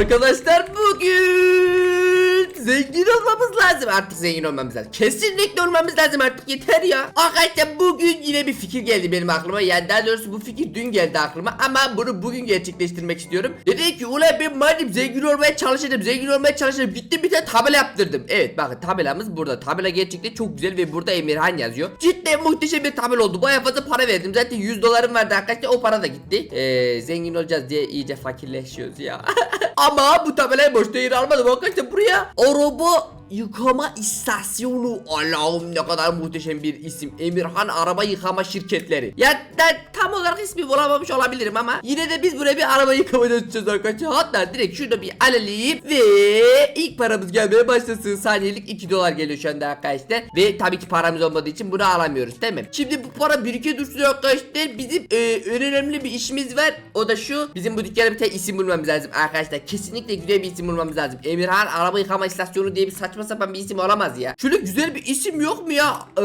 Arkadaşlar bugün zengin olmamız lazım. Artık zengin olmamız lazım. Kesinlikle olmamız lazım artık yeter ya. Arkadaşlar bugün yine bir fikir geldi benim aklıma. Yani daha doğrusu bu fikir dün geldi aklıma ama bunu bugün gerçekleştirmek istiyorum. Dedi ki ulan ben madem zengin olmaya çalışırım, zengin olmaya çalışırım. Gittim bir tane tabela yaptırdım. Evet bakın tabelamız burada. Tabela gerçekten çok güzel ve burada Emirhan yazıyor. Cidden muhteşem bir tabela oldu. Baya fazla para verdim. Zaten 100 dolarım vardı arkadaşlar. O para da gitti. Ee, zengin olacağız diye iyice fakirleşiyoruz ya. Ama bu tabelayı boşta yere almadım arkadaşlar buraya. Araba yıkama istasyonu. Allah'ım ne kadar muhteşem bir isim. Emirhan Araba Yıkama Şirketleri. Ya da tam olarak ismi bulamamış olabilirim ama yine de biz buraya bir araba yıkamaya açacağız arkadaşlar. Hatta direkt şurada bir alalım ve ilk paramız gelmeye başlasın. Saniyelik 2 dolar geliyor şu anda arkadaşlar. Ve tabii ki paramız olmadığı için bunu alamıyoruz değil mi? Şimdi bu para birike dursun arkadaşlar. Bizim e, önemli bir işimiz var. O da şu. Bizim bu dükkana bir tane isim bulmamız lazım arkadaşlar. Kesinlikle güzel bir isim bulmamız lazım. Emirhan Araba Yıkama İstasyonu diye bir saçma sapan bir isim olamaz ya. Şöyle güzel bir isim yok mu ya? Ee,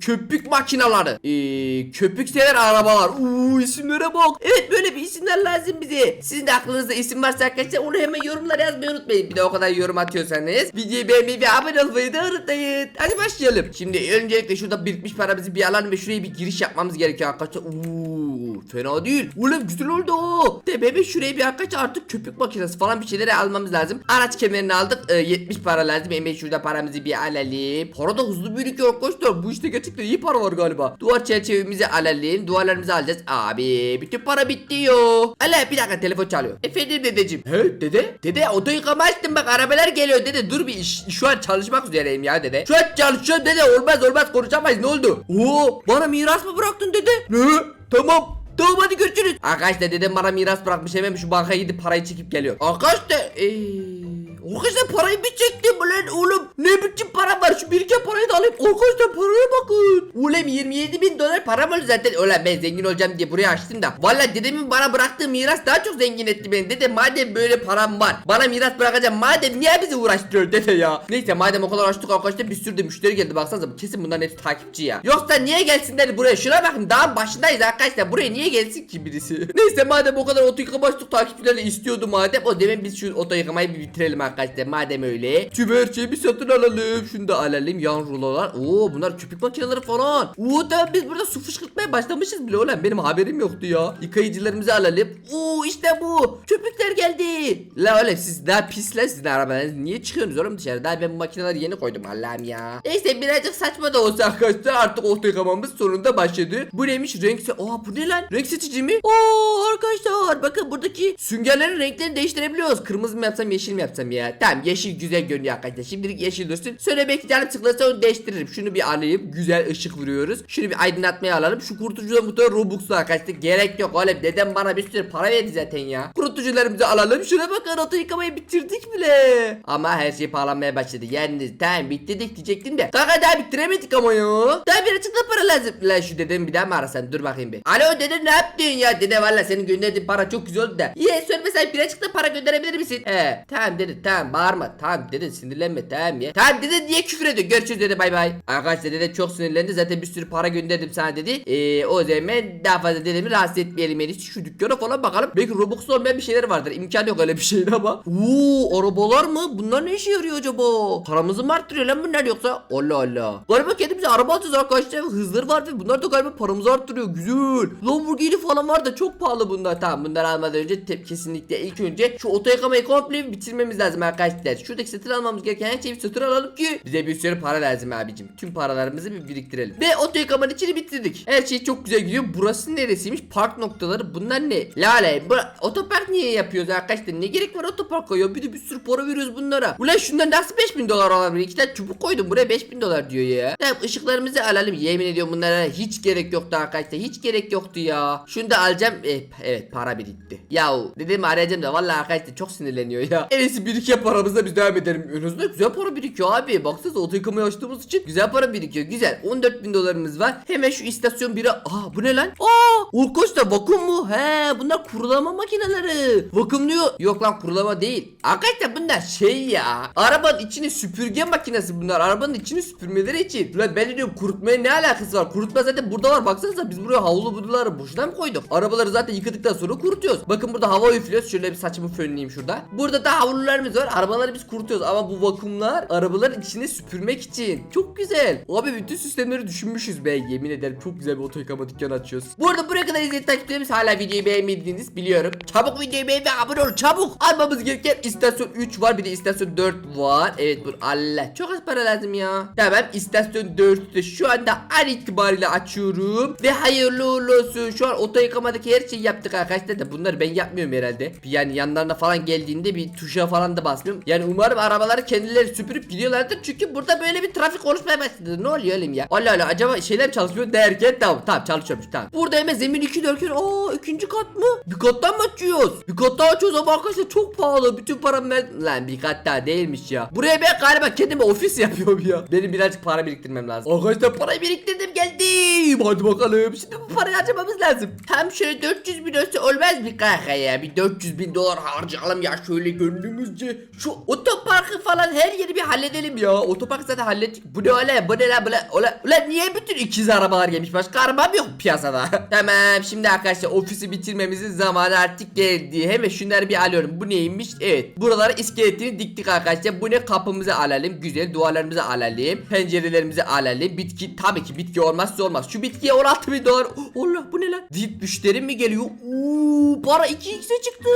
köpük makinaları. Ee, köpük sever arabalar. Uuu isimlere bak. Evet böyle bir isimler lazım bize. Sizin de aklınızda isim varsa arkadaşlar onu hemen yorumlara yazmayı unutmayın. Bir de o kadar yorum atıyorsanız videoyu beğenmeyi ve abone olmayı da unutmayın. Hadi başlayalım. Şimdi öncelikle şurada birikmiş paramızı bir alalım ve şuraya bir giriş yapmamız gerekiyor arkadaşlar. Uuu fena değil. Ulan güzel oldu. De bebe şuraya bir arkadaşlar artık köpük makinesi falan bir şeyleri almamız lazım. Araç kemerini aldık. Ee, 70 para lazım. Hemen şurada paramızı bir alalım. Para da hızlı birikiyor arkadaşlar. Bu işte gerçekten iyi para var galiba. Duvar çerçevemizi alalım. Duvarlarımızı alacağız. Abi bütün para bitiyor. Allah bir dakika telefon çalıyor. Efendim dedeciğim. He dede? Dede oto yıkama açtım bak arabalar geliyor dede. Dur bir iş, şu an çalışmak üzereyim ya dede. Şu an çalışıyorum dede. Olmaz olmaz konuşamayız ne oldu? Oo bana miras mı bıraktın dede? Ne? Tamam Tamam hadi görüşürüz. Arkadaşlar dedem bana miras bırakmış hemen şu bankaya gidip parayı çekip geliyor. Arkadaşlar eee... Arkadaşlar parayı bir çektim lan oğlum. Ne biçim para var şu biriken parayı da alayım. Arkadaşlar paraya bakın. Ulan 27 bin dolar param oldu zaten. Ulan ben zengin olacağım diye buraya açtım da. Valla dedemin bana bıraktığı miras daha çok zengin etti beni. Dede madem böyle param var. Bana miras bırakacağım. Madem niye bizi uğraştırıyor dede ya. Neyse madem o kadar açtık arkadaşlar bir sürü de müşteri geldi. Baksanıza kesin bunların hepsi takipçi ya. Yoksa niye gelsinler buraya? Şuna bakın dağın başındayız arkadaşlar. Buraya niye gelsin ki birisi? Neyse madem o kadar oto yıkama açtık takipçiler de istiyordu madem. O demin biz şu oto yıkamayı bir bitirelim arkadaşlar. Madem öyle. Şeyi bir satın alalım. Şunu da alalım. Yan rulolar. Oo bunlar köpük makineleri falan. Oo tamam biz burada su fışkırtmaya başlamışız bile ulan. Benim haberim yoktu ya. Yıkayıcılarımızı alalım. Oo işte bu. Köpükler geldi. La oğlum siz daha pisler sizin arabanız. Niye çıkıyorsunuz oğlum dışarı? Daha ben bu makineleri yeni koydum Allah'ım ya. Neyse birazcık saçma da olsa arkadaşlar artık oto yıkamamız sonunda başladı. Bu neymiş? Renk se... Aa bu ne lan? Renk seçici mi? Oo arkadaşlar bakın buradaki süngerlerin renklerini değiştirebiliyoruz. Kırmızı mı yapsam yeşil mi yapsam ya? Tamam yeşil güzel görünüyor arkadaşlar. Şimdilik yeşil dursun. Sonra belki canım onu değiştiririm. Şunu bir alayım. Güzel ışık vuruyoruz. Şunu bir aydınlatmaya alalım. Şu kurutucuda muhtemelen Robux'lu arkadaşlar. Gerek yok oğlum. Dedem bana bir sürü para verdi zaten ya. Kurutucularımızı alalım. Şuna bakın oto yıkamayı bitirdik bile. Ama her şey pahalanmaya başladı. Yani tamam bitirdik diyecektim de. Kanka daha bitiremedik ama ya. Daha birazcık da para lazım. Lan şu dedemi bir daha mı arasan? Dur bakayım bir. Alo dede ne yaptın ya? Dede valla senin gönderdiğin para çok güzel oldu da. Ye söylemesen birazcık da para gönderebilir misin? He tamam dede tamam bağırma. Tamam dede sinirlenme tamam ya. Tamam dede niye küfür ediyor? Görüşürüz dede bay bay. Arkadaşlar dede çok sinirlendi. Zaten bir sürü para gönderdim sana dedi. Ee, o zaman daha fazla dedemi rahatsız etmeyelim. İyisi şu dükkana falan bakalım. Belki Robux olmayan bir şeyler vardır. İmkan yok öyle bir şeyin ama. Oo arabalar mı? Bunlar ne işe yarıyor acaba? Paramızı mı arttırıyor lan bunlar yoksa? Allah Allah. Galiba kendimize araba alacağız arkadaşlar. Hızları var ve bunlar da galiba paramızı arttırıyor. Güzel. Lamborghini falan var da çok pahalı bunlar. Tamam bunları almadan önce kesinlikle ilk önce şu oto yıkamayı komple bitirmemiz lazım arkadaşlar. Şuradaki satın almamız gereken her şeyi satın alalım ki bize bir sürü para lazım abicim. Tüm paralarımızı bir biriktirelim. Ve oto yıkamanın içini bitirdik. Her şey çok güzel gidiyor. Burası neresiymiş? Park noktaları. Bunlar ne? Lale. Bu otopark niye yapıyoruz arkadaşlar? Ne gerek var otoparka ya? Bir de bir sürü para veriyoruz bunlara. Ulan şundan nasıl 5000 dolar olabilir? İki tane çubuk koydum buraya 5000 dolar diyor ya. Tamam ışıklarımızı alalım. Yemin ediyorum bunlara hiç gerek yoktu arkadaşlar. Hiç gerek yoktu ya. Şunu da alacağım. Eh, evet para birikti. Yahu dedim arayacağım da vallahi arkadaşlar çok sinirleniyor ya. En iyisi biriken paramızla biz devam edelim. Önümüzde güzel para birikiyor abi. Baksanıza oto yıkamayı açtığımız için güzel para birikiyor. Güzel 14 bin dolarımız var. Hemen şu istasyon 1'e. Aa bu ne lan? Aa Urkoç da vakum mu? He bunlar kurulama makineleri. Vakumluyor. Yok lan kurulama değil. Arkadaşlar bunlar şey ya. Arabanın içine süpürge makinesi bunlar. Arabanın içini süpürmeleri için. Ulan ben diyorum kurutmaya ne alakası var? Kurutma zaten burada var. Baksanıza biz buraya havlu buduları boşuna mı koyduk? Arabaları zaten yıkadıktan sonra kurutuyoruz. Bakın burada hava üflüyoruz. Şöyle bir saçımı fönleyeyim şurada. Burada da havlularımız var. Arabaları biz kurutuyoruz. Ama bu vakumlar arabaların içine süpürmek için. Çok güzel. Abi bütün sistemleri düşünmüşüz be. Yemin ederim çok güzel bir oto yıkama dükkanı açıyoruz. Bu arada buraya kadar izleyen takipçilerimiz hala videoyu beğenmediğiniz biliyorum. Çabuk videoyu beğen ve abone ol çabuk. Almamız gereken istasyon 3 var bir de istasyon 4 var. Evet bu Allah çok az para lazım ya. Tamam istasyon 4'ü şu anda an itibariyle açıyorum. Ve hayırlı uğurlu olsun. Şu an oto yıkamadaki her şeyi yaptık arkadaşlar da bunları ben yapmıyorum herhalde. Yani yanlarına falan geldiğinde bir tuşa falan da basmıyorum. Yani umarım arabaları kendileri süpürüp gidiyorlardır. Çünkü burada böyle bir trafik oluşmaya başladı. Ne oluyor oğlum ya? Allah Allah acaba şeyler çalışmıyor derken tamam tamam çalışıyormuş tamam. Burada hemen zemin 2 derken aa ikinci kat mı? Bir kattan mı açıyoruz? Bir kat daha açıyoruz ama arkadaşlar çok pahalı. Bütün param ben... Lan bir kat daha değilmiş ya. Buraya ben galiba kendime ofis yapıyorum ya. Benim birazcık para biriktirmem lazım. Arkadaşlar parayı biriktirdim geldim. Hadi bakalım. Şimdi bu parayı harcamamız lazım. Tam şöyle 400 bin olsa olmaz mı kanka ya? Bir 400 bin dolar harcayalım ya şöyle gönlümüzce. Şu otoparkı falan her yeri bir halledelim ya. Otoparkı zaten hallettik. Bu ne öyle? Bu ne lan? Bu ne? Ulan, ulan niye bütün ikiz arabalar gelmiş? Başka arabam yok piyasada. tamam şimdi arkadaşlar ofisi bitirmemizin zamanı artık geldi. Hemen şunları bir alıyorum. Bu neymiş? Evet. Buralara iskeletini diktik arkadaşlar. Bu ne? Kapımızı alalım. Güzel. Duvarlarımızı alalım. Pencerelerimizi alalım. Bitki tabii ki bitki olmazsa olmaz. Şu bitkiye 16 bin dolar. Allah bu ne lan? VIP müşteri mi geliyor? Oo, para 2x'e çıktı.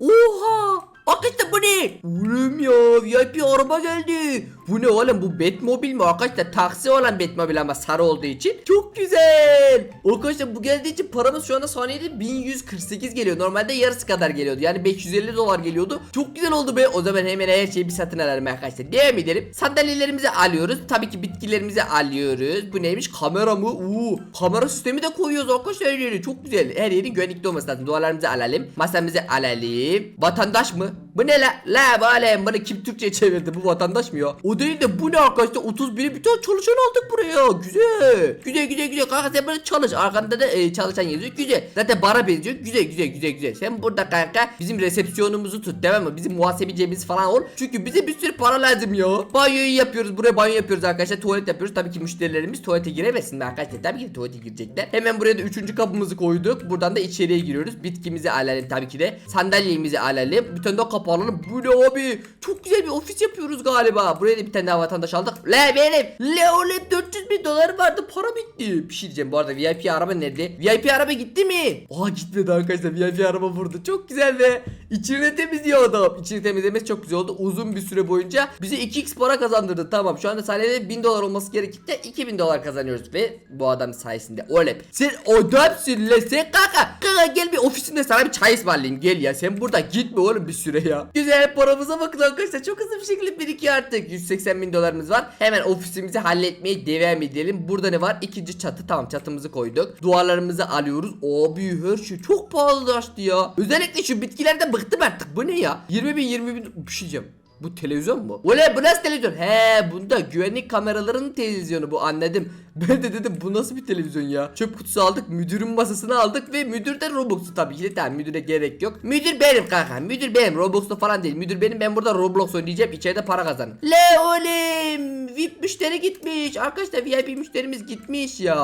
Oha. Arkadaşlar bu ne? Oğlum ya VIP araba geldi. Bu ne oğlum bu Batmobil mi? Arkadaşlar taksi olan Batmobil ama sarı olduğu için. Çok güzel. Arkadaşlar bu geldiği için paramız şu anda saniyede 1148 geliyor. Normalde yarısı kadar geliyordu. Yani 550 dolar geliyordu. Çok güzel oldu be. O zaman hemen her şeyi bir satın alalım arkadaşlar. Devam edelim. Sandalyelerimizi alıyoruz. Tabii ki bitkilerimizi alıyoruz. Bu neymiş? Kamera mı? Uuu. Kamera sistemi de koyuyoruz arkadaşlar yeri. Çok güzel. Her yerin güvenlikli olması lazım. Duvarlarımızı alalım. Masamızı alalım. Vatandaş mı? Bu ne la? La böyle bunu kim Türkçe çevirdi? Bu vatandaş mı ya? O değil de bu ne arkadaşlar? 31 bir tane çalışan aldık buraya. Güzel. Güzel güzel güzel. Kanka sen böyle çalış. Arkanda da e, çalışan yazıyor. Güzel. Zaten bara benziyor. Güzel güzel güzel güzel. Sen burada kanka bizim resepsiyonumuzu tut tamam mı? Bizim muhasebecimiz falan ol. Çünkü bize bir sürü para lazım ya. Banyoyu yapıyoruz. Buraya banyo yapıyoruz arkadaşlar. Tuvalet yapıyoruz. Tabii ki müşterilerimiz tuvalete giremesin arkadaşlar? Tabii ki tuvalete girecekler. Hemen buraya da üçüncü kapımızı koyduk. Buradan da içeriye giriyoruz. Bitkimizi alalım tabii ki de. Sandalyemizi alalım. Daha kapı alalım. Bu ne abi? Çok güzel bir ofis yapıyoruz galiba. Buraya da bir tane daha vatandaş aldık. Le benim. Le oğlum 400 bin dolar vardı. Para bitti. Bir şey diyeceğim bu arada VIP araba nerede? VIP araba gitti mi? Aa gitmedi arkadaşlar. VIP araba burada. Çok güzel ve içini temizliyor adam. İçini temizlemesi çok güzel oldu. Uzun bir süre boyunca bize 2x para kazandırdı. Tamam şu anda saniyede 1000 dolar olması gerekirken 2000 dolar kazanıyoruz ve bu adam sayesinde. Olep. Sen adamsın le sen kaka. Kaka gel bir ofisinde sana bir çay ısmarlayayım. Gel ya sen burada gitme oğlum bir süre ya. Güzel paramıza bakın arkadaşlar. Çok hızlı bir şekilde birikiyor artık. 180 bin dolarımız var. Hemen ofisimizi halletmeye devam edelim. Burada ne var? İkinci çatı. Tamam çatımızı koyduk. Duvarlarımızı alıyoruz. Abi her şey çok pahalılaştı ya. Özellikle şu bitkilerden bıktım artık. Bu ne ya? 20 bin 20 bin bir şey. Bu televizyon mu? Ulan bu nasıl televizyon? He bunda güvenlik kameralarının televizyonu bu anladım. Ben de dedim bu nasıl bir televizyon ya? Çöp kutusu aldık müdürün masasını aldık ve müdür de Robux'u tabii ki de tamam müdüre gerek yok. Müdür benim kanka müdür benim Robux'ta falan değil. Müdür benim ben burada Roblox oynayacağım içeride para kazanın. Le oğlum VIP müşteri gitmiş. Arkadaşlar VIP müşterimiz gitmiş ya.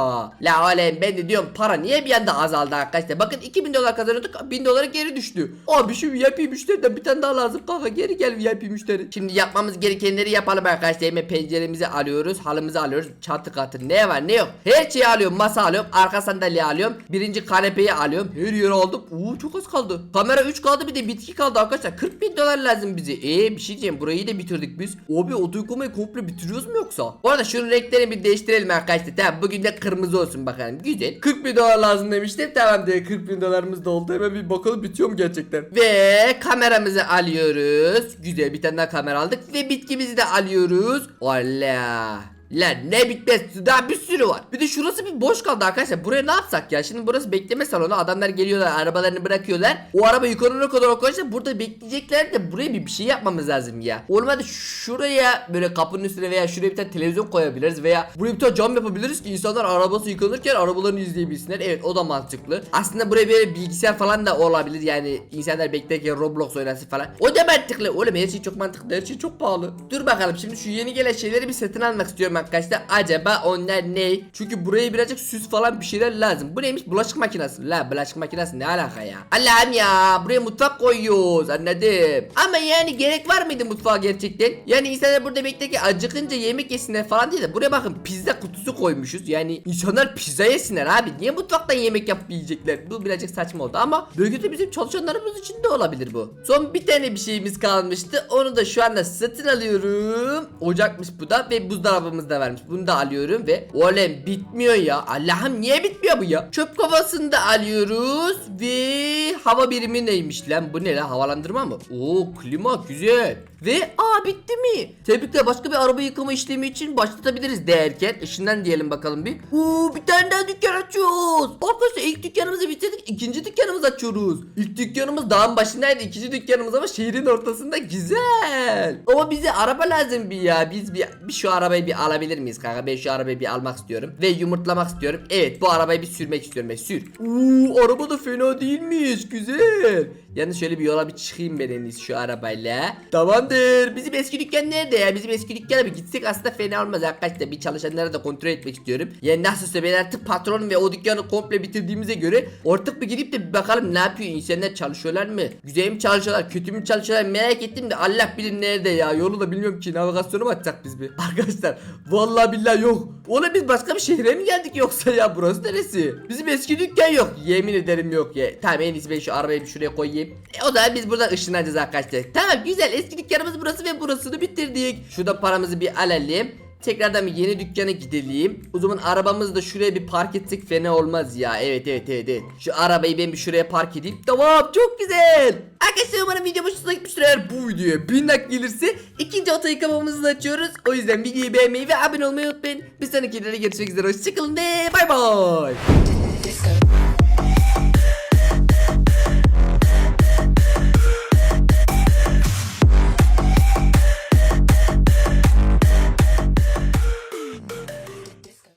La oğlum ben de diyorum para niye bir anda azaldı arkadaşlar. Bakın 2000 dolar kazanıyorduk 1000 dolara geri düştü. Abi şu VIP müşteriden bir tane daha lazım kanka geri gel VIP müşteri. Şimdi yapmamız gerekenleri yapalım arkadaşlar. Hemen penceremizi alıyoruz halımızı alıyoruz çatı katı ne var ne yok. Her şeyi alıyorum masa alıyorum arka sandalye alıyorum. Birinci kanepeyi alıyorum. Her yeri aldım. Uuu çok az kaldı. Kamera 3 kaldı bir de bitki kaldı arkadaşlar. 40 bin dolar lazım bize. Eee bir şey diyeceğim burayı da bitirdik biz. Abi otoyuklamayı komple bitiriyoruz mu yoksa? Bu arada şunun renklerini bir değiştirelim arkadaşlar. Tamam bugün de kırmızı olsun bakalım. Güzel. 40 bin dolar lazım demiştim. Tamam diye 40 bin dolarımız da oldu. Hemen bir bakalım bitiyor mu gerçekten. Ve kameramızı alıyoruz. Güzel bir tane daha kamera aldık. Ve bitkimizi de alıyoruz. Allah. Lan ne bitmez daha bir sürü var. Bir de şurası bir boş kaldı arkadaşlar. Buraya ne yapsak ya? Şimdi burası bekleme salonu. Adamlar geliyorlar arabalarını bırakıyorlar. O araba yukarıya kadar arkadaşlar burada bekleyecekler de buraya bir, bir şey yapmamız lazım ya. Olmadı şuraya böyle kapının üstüne veya şuraya bir tane televizyon koyabiliriz veya buraya bir tane cam yapabiliriz ki insanlar arabası yıkanırken arabalarını izleyebilsinler. Evet o da mantıklı. Aslında buraya böyle bilgisayar falan da olabilir. Yani insanlar beklerken Roblox oynasın falan. O da mantıklı. Oğlum her şey çok mantıklı. Her şey çok pahalı. Dur bakalım şimdi şu yeni gelen şeyleri bir satın almak istiyorum arkadaşlar. Acaba onlar ne? Çünkü buraya birazcık süs falan bir şeyler lazım. Bu neymiş? Bulaşık makinesi. La bulaşık makinesi ne alaka ya? Allah'ım ya. Buraya mutfak koyuyoruz. Anladım. Ama yani gerek var mıydı mutfağa gerçekten? Yani insanlar burada beklerken acıkınca yemek yesinler falan değil de buraya bakın pizza kutusu koymuşuz. Yani insanlar pizza yesinler abi. Niye mutfaktan yemek yapıp yiyecekler? Bu birazcık saçma oldu ama belki de bizim çalışanlarımız için de olabilir bu. Son bir tane bir şeyimiz kalmıştı. Onu da şu anda satın alıyorum. Ocakmış bu da ve buzdolabımız da varmış. Bunu da alıyorum ve olem bitmiyor ya. Allah'ım niye bitmiyor bu ya? Çöp kovasını da alıyoruz ve hava birimi neymiş lan? Bu ne lan? Havalandırma mı? Oo klima güzel. Ve aa bitti mi? Tebrikler başka bir araba yıkama işlemi için başlatabiliriz derken ışından diyelim bakalım bir. Oo bir tane daha dükkan açıyoruz. Arkadaşlar ilk dükkanımızı bitirdik ikinci dükkanımızı açıyoruz. İlk dükkanımız dağın başındaydı ikinci dükkanımız ama şehrin ortasında güzel. Ama bize araba lazım bir ya. Biz bir, bir şu arabayı bir alabilir miyiz kanka? Ben şu arabayı bir almak istiyorum. Ve yumurtlamak istiyorum. Evet bu arabayı bir sürmek istiyorum. Ben sür. Oo araba da fena değilmiş. Güzel. Yani şöyle bir yola bir çıkayım ben şu arabayla. Tamamdır. Bizim eski dükkan nerede ya? Bizim eski dükkana bir gitsek aslında fena olmaz arkadaşlar. Bir çalışanları da kontrol etmek istiyorum. Yani nasılsa ben artık patronum ve o dükkanı komple bitirdiğimize göre artık bir gidip de bir bakalım ne yapıyor insanlar çalışıyorlar mı? Güzel mi çalışıyorlar? Kötü mü çalışıyorlar? Merak ettim de Allah bilir nerede ya. Yolu da bilmiyorum ki. Navigasyonu mu açacak biz bir? Arkadaşlar vallahi billahi yok. Oğlum biz başka bir şehre mi geldik yoksa ya? Burası neresi? Bizim eski dükkan yok. Yemin ederim yok ya. Tamam en iyisi ben şu arabayı bir şuraya koyayım. E, o zaman biz buradan ışınlanacağız arkadaşlar. Tamam güzel eski dükkanımız burası ve burasını bitirdik. Şurada paramızı bir alalım. Tekrardan bir yeni dükkana gidelim. O zaman arabamızı da şuraya bir park etsek fena olmaz ya. Evet evet evet evet. Şu arabayı ben bir şuraya park edeyim. Tamam çok güzel. Arkadaşlar umarım video hoşunuza gitmiştir. Eğer bu videoya 1000 like gelirse ikinci oto yıkamamızı da açıyoruz. O yüzden videoyu beğenmeyi ve abone olmayı unutmayın. Bir sonraki videoda görüşmek üzere. Hoşçakalın ve bay bay.